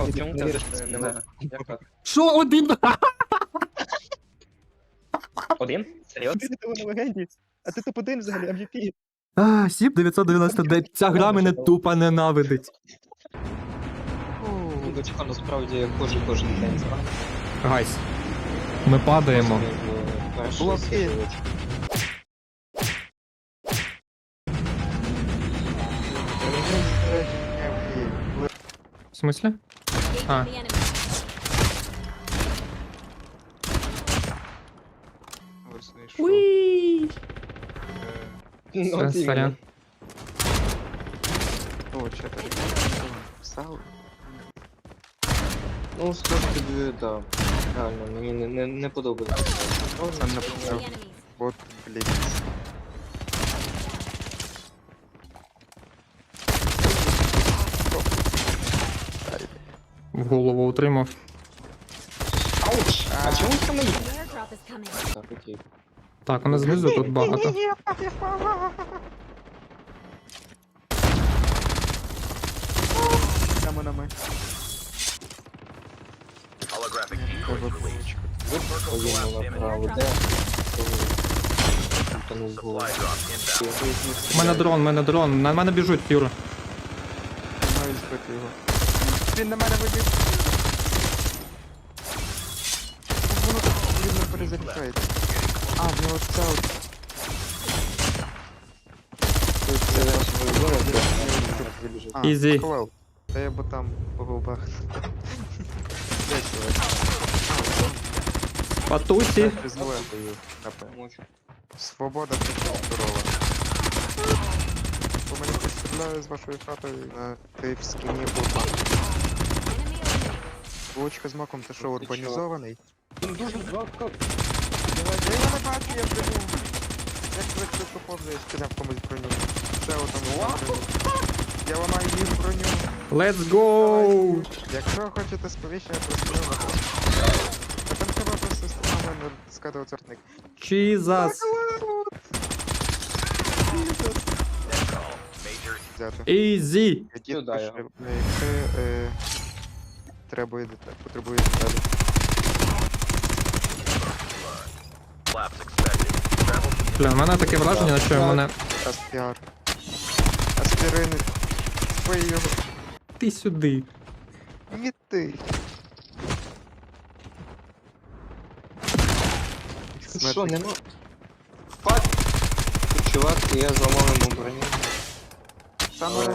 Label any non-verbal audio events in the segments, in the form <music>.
Мав, чому ти віриш не? Що один? Один? Серйозно? А ти топ-1 взагалі, MVP. А, Сіп 999. Ця гра мене тупо ненавидить. Ну, до цього насправді кожен кожен день зранку. Гайс. Ми падаємо. Блоки. В смысле? А. Уи. Ну, Все, от іменно. сорян. О, че так? Встав? Ну, скажу тобі, да. Реально, мені не, не, не подобається. Можна не встав? От, блін. В голову утримав. Ауч! А чому це coming. Так, окей. Так, у нас знизу тут багато. Прямо на ми. У мене дрон, у мене дрон. На мене біжуть, Юра. Маю збити його. Він на мене вибіг. Воно так рівно перезаряджається. А, в нього ця от. Це зараз вибори, де? А, Ізі. поклав. Та я бо там по губах. Де чувак? Патусі. Ти злою бою, напевно. Мочу. Свобода це здорова. Бо мене підстріляє з вашої хати на ти в скіні був. Булочка з маком, ти що, урбанізований? Він дуже жорстко. Я його не бачу, я броню. Як швидко поповзу, я скидав комусь броню. Ще отам. Я ламаю їх броню. Let's go! Якщо хочете сповіщення про спину, то там треба просто стимами скидувати цвертник. Jesus. Easy. Я Сюди його. Е, треба деталі, потребує деталі. Бля, у мене таке враження, що в мене. Аспіар. Аспірини. Твої його. Ти сюди. Не ти. Що, нема? Тут чувак, і я зламав йому броню. Саме Але-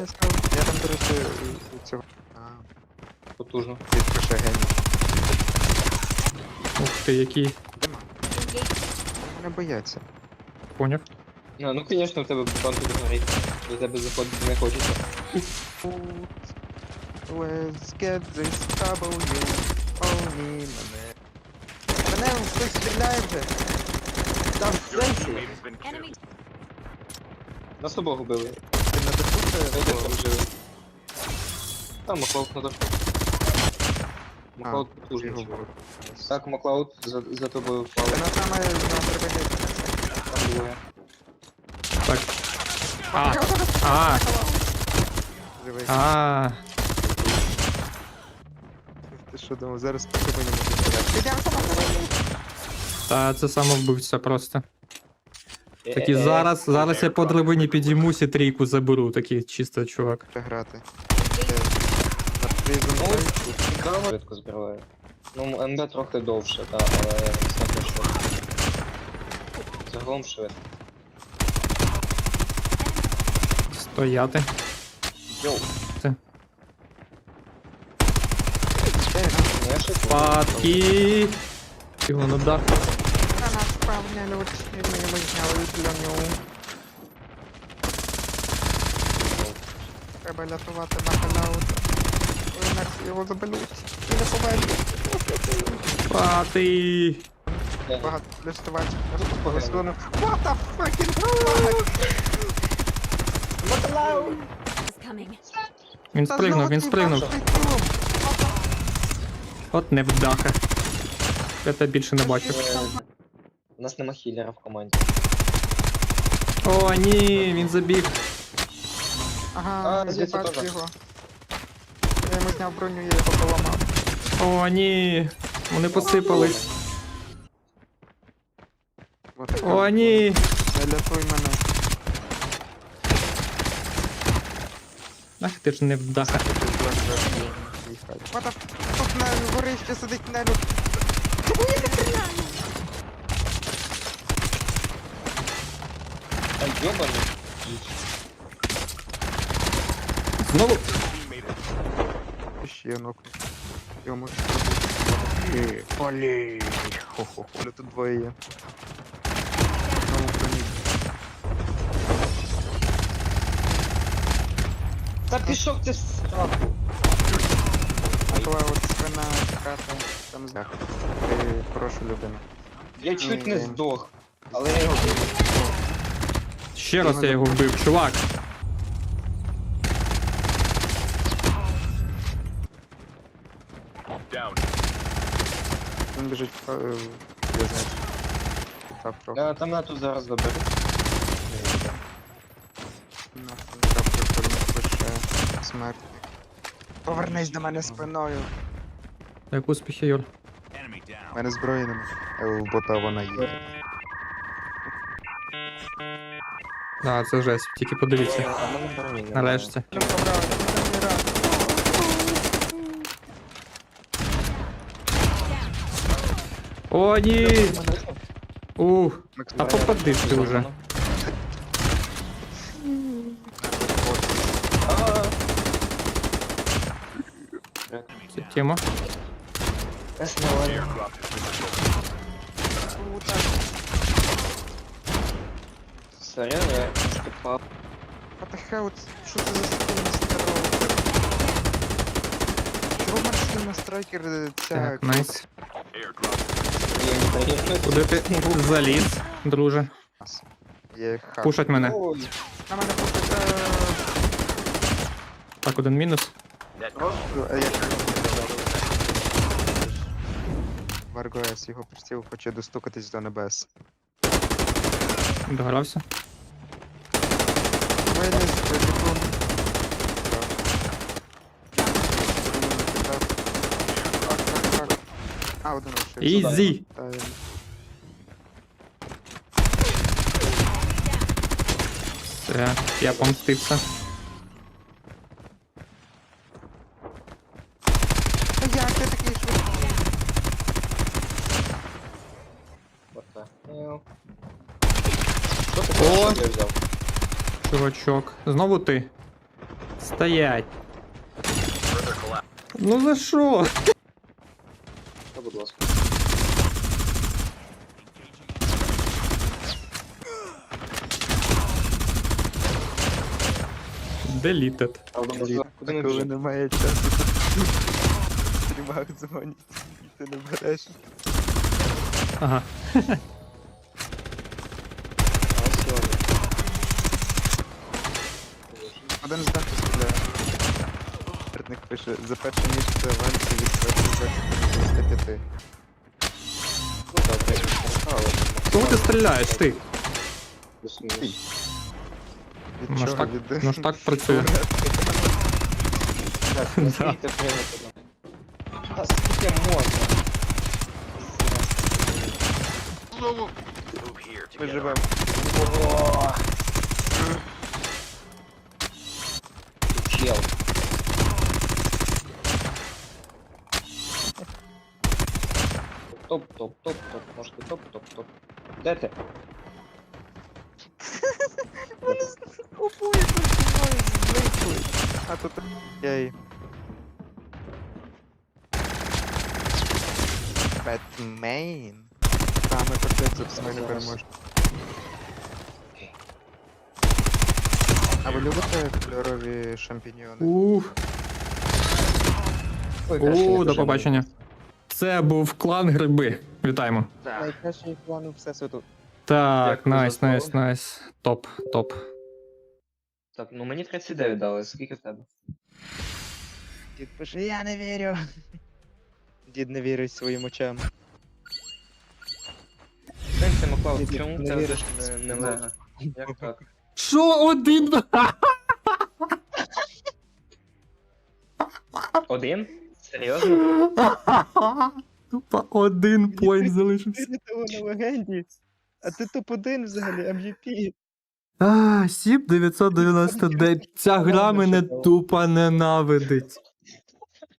я там, до речі, цього. Потужно. відпише геній. Ух ти, який. Не бояться. Поняв. А, ну, звісно, в тебе бутон тут горить. До тебе заходити не хочеться. Let's get this W. Only мене. Мене хтось стріляє вже. Там сенсі. Enemy. Нас обох вбили. Ти на даху це? ти там Маклауд на даху. Маклауд потужний Так, Маклауд за, за тобою впав. Вона саме на драбині. Там двоє. Так. А. А. Живий. А. Ти що думав, зараз по драбині можу стріляти. Ідемо Та це самовбивця просто. Такі зараз, зараз я по драбині підіймусь і трійку заберу, такий чисто чувак. грати. Е, цікаво. Збиває. Ну, МБ трохи довше, так, але все те, що. Загалом швидко. Стояти. Йоу. Це. Падки. Його на дах. На нас певне лучше, ми зняли для нього. Треба рятувати на халяут. Його заберуть. І не повернуть. Пати. Багато. Погано. What the fucking fuck? Coming. Він спригнув, він спригнув. От невдаха. Я тебе більше не бачив. Е, У нас нема хілера в команді. О, ні, він забіг. Ага, А, звідси їбать його. Я йому зняв броню, я його поламав. О, ні. Вони посипались. О, ні. Не лятуй мене. Ах, ти ж не вдаха. What the fuck, на горище сидить нелюд. Та йобаний. Знову. Ще нокну. Йому Олі. Хо-хо-хо. Тут двоє є. Та пішов ти з сраку. Була от спина хата. Там знак. Ти хороша людина. Я чуть не Ні. здох. Але я його вбив. Ще раз я його вбив, чувак. Він біжить в е, в'язницю. Так, трохи. Я там на тут зараз доберу. Нахуй, так пише. Смерть. Повернись до мене спиною. Як успіхи, Юр? У мене зброї нема. Е, У бота вона є. Да, це жесть. Тільки подивіться. А мене броні немає. Нарешті. О, ні! Ух, а попади ж ти вже. Ага. Це тема. Основання. Сорян, я наступав. What the hell? Це- Що це за скін старого? Чого Марсина Страйкер е, ця... Так, найс. Я не даю. Куди ти заліз, друже? Є хак. Пушать мене. Ой, На мене пушать... Так, один мінус. е, е, як- Варго С, його приціл хоче достукатись до небес. Догрався. Так, так, так. А, один лишився. Ізі! Та, е, я помстився. Як ти такий швидкий? Що О! що я взяв? Чувачок. Знову ти. Стоять. Ну за що? Та, будь ласка. Deleted. Куди ми Коли немає часу, то стрімах дзвонять, і ти не береш. Ага. А, сьогодні. Один з даху стріляє. Верник пише, за перше місце в Альці від 25. Ну так, я не але Кого ти стріляєш, ти? плюс-мінус. Від Ну ж чого? так, Від... ну ж так працює. <laughs> Так. <laughs> Та скільки можна? Ми живемо. Ого! Чел. Топ, топ, топ, топ, може ти топ, топ, топ. Де ти? Вони обоє зі зникли. А тут... Єй. Бетмейн? Та, ми капець з мене переможемо. А ви любите кольорові шампіньйони? Ух. Ой, краще У, до побачення. Це був клан гриби. Вітаємо. Найкращий план всесвіту. Так, Дякую найс, за найс, слово. найс. Топ, топ. Так, ну мені 39 дали, скільки в тебе? Дід пише, я не вірю. Дід не вірить своїм очам. Маклав, Ні, чому не це віриш вже не, не лего? Як так? Що один? Один? Серйозно? Тупо один поінт залишився. Ти того на легенді. А ти топ-1 взагалі, MVP. А, Сіп 999. Ця гра мене тупо ненавидить.